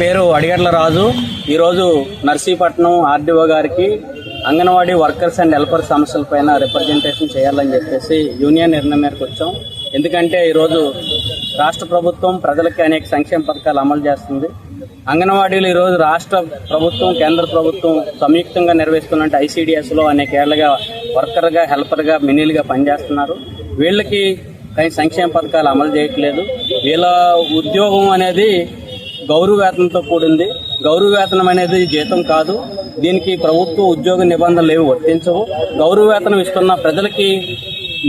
పేరు అడిగట్ల రాజు. ఈరోజు నర్సీపట్నం ఆర్డీఓ గారికి అంగన్వాడీ వర్కర్స్ అండ్ హెల్పర్ సమస్యలపైన రిప్రజెంటేషన్ చేయాలని చెప్పేసి యూనియన్ నిర్ణయం మేరకు వచ్చాం. ఎందుకంటే ఈరోజు రాష్ట్ర ప్రభుత్వం ప్రజలకి అనేక సంక్షేమ పథకాలు అమలు చేస్తుంది. అంగన్వాడీలు ఈరోజు రాష్ట్ర ప్రభుత్వం కేంద్ర ప్రభుత్వం సంయుక్తంగా నిర్వహిస్తున్న ఐసీడీఎస్లో అనేక ఏళ్ళగా వర్కర్గా హెల్పర్గా మినీలుగా పనిచేస్తున్నారు. వీళ్ళకి కానీ సంక్షేమ పథకాలు అమలు చేయట్లేదు. వీళ్ళ ఉద్యోగం అనేది గౌరవ వేతనంతో కూడింది. గౌరవ వేతనం అనేది జీతం కాదు. దీనికి ప్రభుత్వ ఉద్యోగ నిబంధనలు ఏవి వర్తించవు. గౌరవ వేతనం ఇస్తున్న ప్రజలకి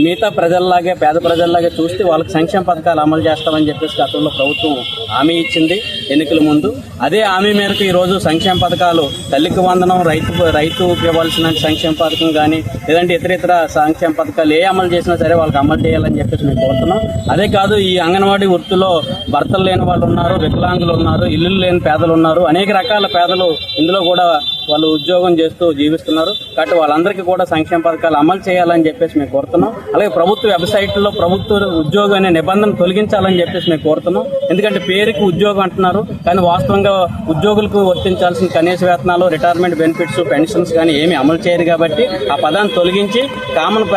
మిగతా ప్రజల్లాగే పేద ప్రజల్లాగే చూస్తే వాళ్ళకి సంక్షేమ పథకాలు అమలు చేస్తామని చెప్పేసి గతంలో ప్రభుత్వం హామీ ఇచ్చింది ఎన్నికల ముందు. అదే హామీ మేరకు ఈరోజు సంక్షేమ పథకాలు తల్లికి వందనం రైతు రైతు ఇవ్వాల్సిన సంక్షేమ పథకం కానీ లేదంటే ఇతర ఇతర సంక్షేమ పథకాలు ఏ అమలు చేసినా సరే వాళ్ళకి అమలు చేయాలని చెప్పేసి మేము కోరుతున్నాం. అదే కాదు ఈ అంగన్వాడీ వృత్తిలో భర్తలు లేని వాళ్ళు ఉన్నారు వికలాంగులు ఉన్నారు ఇల్లు లేని పేదలు ఉన్నారు అనేక రకాల పేదలు ఇందులో కూడా వాళ్ళు ఉద్యోగం చేస్తూ జీవిస్తున్నారు. కాబట్టి వాళ్ళందరికీ కూడా సంక్షేమ పథకాలు అమలు చేయాలని చెప్పేసి మేము కోరుతున్నాం. అలాగే ప్రభుత్వ వెబ్సైట్లో ప్రభుత్వ ఉద్యోగం అనే నిబంధన తొలగించాలని చెప్పేసి మేము కోరుతున్నాం. ఎందుకంటే పేరుకి ఉద్యోగం అంటున్నారు. కానీ వాస్తవంగా ఉద్యోగులకు వర్తించాల్సిన కనీస వేతనాలు రిటైర్మెంట్ బెనిఫిట్స్ పెన్షన్స్ కానీ ఏమీ అమలు చేయరు కాబట్టి ఆ పదాన్ని తొలగించి కామన్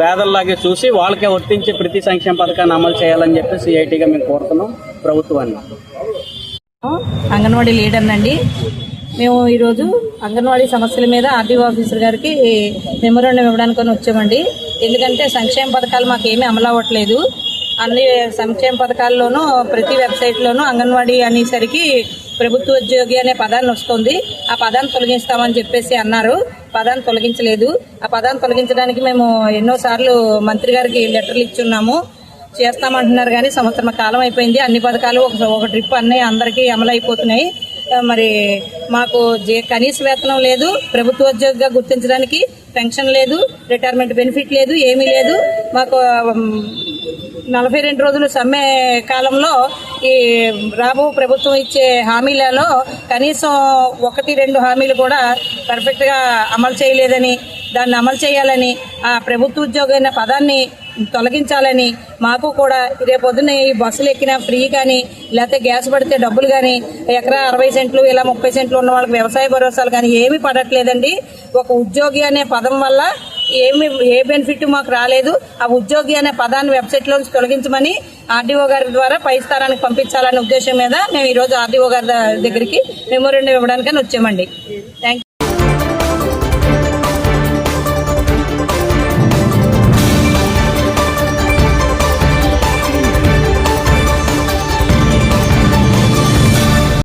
పేదల్లాగే చూసి వాళ్ళకే వర్తించి ప్రతి సంక్షేమ పథకాన్ని అమలు చేయాలని చెప్పేసి ఐటీగా మేము కోరుతున్నాం. ప్రభుత్వాన్ని. అంగన్వాడీ లీడర్నండి. మేము ఈరోజు అంగన్వాడీ సమస్యల మీద ఆర్డీఓ ఆఫీసర్ గారికి మెమోరాండం ఇవ్వడానికి వచ్చామండి. ఎందుకంటే సంక్షేమ పథకాలు మాకు ఏమీ అమలు అవ్వట్లేదు. అన్ని సంక్షేమ పథకాల్లోనూ ప్రతి వెబ్సైట్లోనూ అంగన్వాడీ అనేసరికి ప్రభుత్వ ఉద్యోగి అనే పదాన్ని వస్తుంది. ఆ పదాన్ని తొలగిస్తామని చెప్పేసి అన్నారు. పదాన్ని తొలగించలేదు. ఆ పదాన్ని తొలగించడానికి మేము ఎన్నోసార్లు మంత్రి గారికి లెటర్లు ఇచ్చున్నాము. చేస్తామంటున్నారు కానీ సంవత్సరం కాలం అయిపోయింది. అన్ని పథకాలు ఒక ఒక ట్రిప్ అన్నీ అందరికీ అమలు అయిపోతున్నాయి మరి మాకు జే కనీస వేతనం లేదు ప్రభుత్వ ఉద్యోగిగా గుర్తించడానికి పెన్షన్ లేదు రిటైర్మెంట్ బెనిఫిట్ లేదు ఏమీ లేదు. మాకు నలభై రెండు రోజులు సమ్మె కాలంలో ఈ రాబో ప్రభుత్వం ఇచ్చే హామీలలో కనీసం ఒకటి రెండు హామీలు కూడా పర్ఫెక్ట్గా అమలు చేయలేదని దాన్ని అమలు చేయాలని ఆ ప్రభుత్వ ఉద్యోగం పదాన్ని తొలగించాలని మాకు కూడా రేపొద్దున ఈ బస్సులు ఎక్కినా ఫ్రీ కానీ లేకపోతే గ్యాస్ పడితే డబ్బులు కానీ ఎకరా అరవై సెంట్లు ఇలా ముప్పై సెంట్లు ఉన్న వాళ్ళకి వ్యవసాయ భరోసాలు కానీ ఏమీ పడట్లేదండి. ఒక ఉద్యోగి అనే పదం వల్ల ఏమి ఏ బెనిఫిట్ మాకు రాలేదు. ఆ ఉద్యోగి అనే పదాన్ని వెబ్సైట్ నుంచి తొలగించమని ఆర్డీఓ గారి ద్వారా పై స్థానానికి పంపించాలనే ఉద్దేశం మీద మేము ఈరోజు ఆర్డీఓ గారి దగ్గరికి మెమోరెండం ఇవ్వడానికి వచ్చామండి. థ్యాంక్